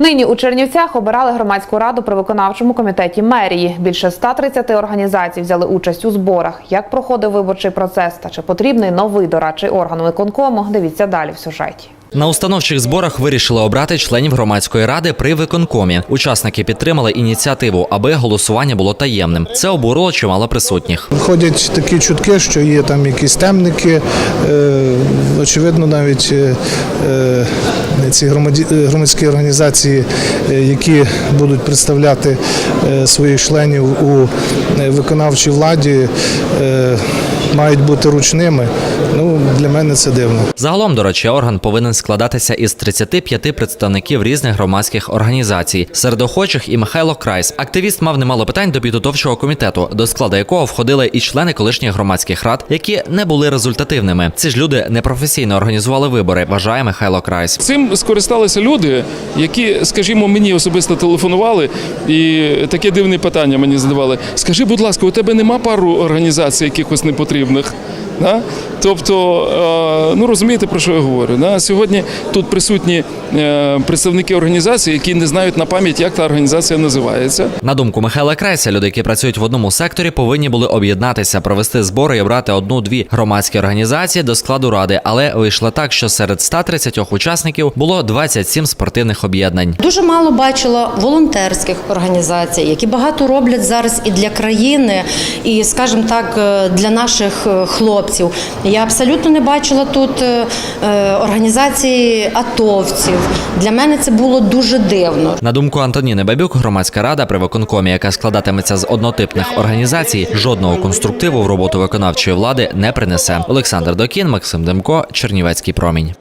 Нині у Чернівцях обирали громадську раду при виконавчому комітеті мерії. Більше 130 організацій взяли участь у зборах. Як проходив виборчий процес та чи потрібний новий дорадчий орган виконкому? Дивіться далі в сюжеті. На установчих зборах вирішили обрати членів громадської ради при виконкомі. Учасники підтримали ініціативу, аби голосування було таємним. Це обурило чимало присутніх. Ходять такі чутки, що є там якісь темники. Очевидно, навіть е, е, ці е, громадські організації, які будуть представляти своїх членів у виконавчій владі, мають бути ручними. Для мене це дивно. Загалом, до речі, орган повинен складатися із 35 представників різних громадських організацій. Серед охочих і Михайло Крайс. Активіст мав немало питань до підготовчого комітету, до складу якого входили і члени колишніх громадських рад, які не були результативними. Ці ж люди непрофесійно організували вибори. Вважає Михайло Крайс. Цим скористалися люди, які, скажімо, мені особисто телефонували і таке дивне питання мені задавали. Скажи, будь ласка, у тебе нема пару організацій якихось непотрібних? Да? Тобто, е, ну розумієте про що я говорю. Да? Сьогодні тут присутні е, представники організації, які не знають на пам'ять, як та організація називається. На думку Михайла Крайса, люди, які працюють в одному секторі, повинні були об'єднатися, провести збори і обрати одну-дві громадські організації до складу ради. Але вийшло так, що серед 130 учасників було 27 спортивних об'єднань. Дуже мало бачила волонтерських організацій, які багато роблять зараз і для країни, і, скажімо так, е, для наших е, хлопців. Я абсолютно не бачила тут е, е, організації атовців. Для мене це було дуже дивно. На думку Антоніни Бабюк, громадська рада при виконкомі, яка складатиметься з однотипних організацій, жодного конструктиву в роботу виконавчої влади не принесе. Олександр Докін, Максим Демко, Чернівецький промінь.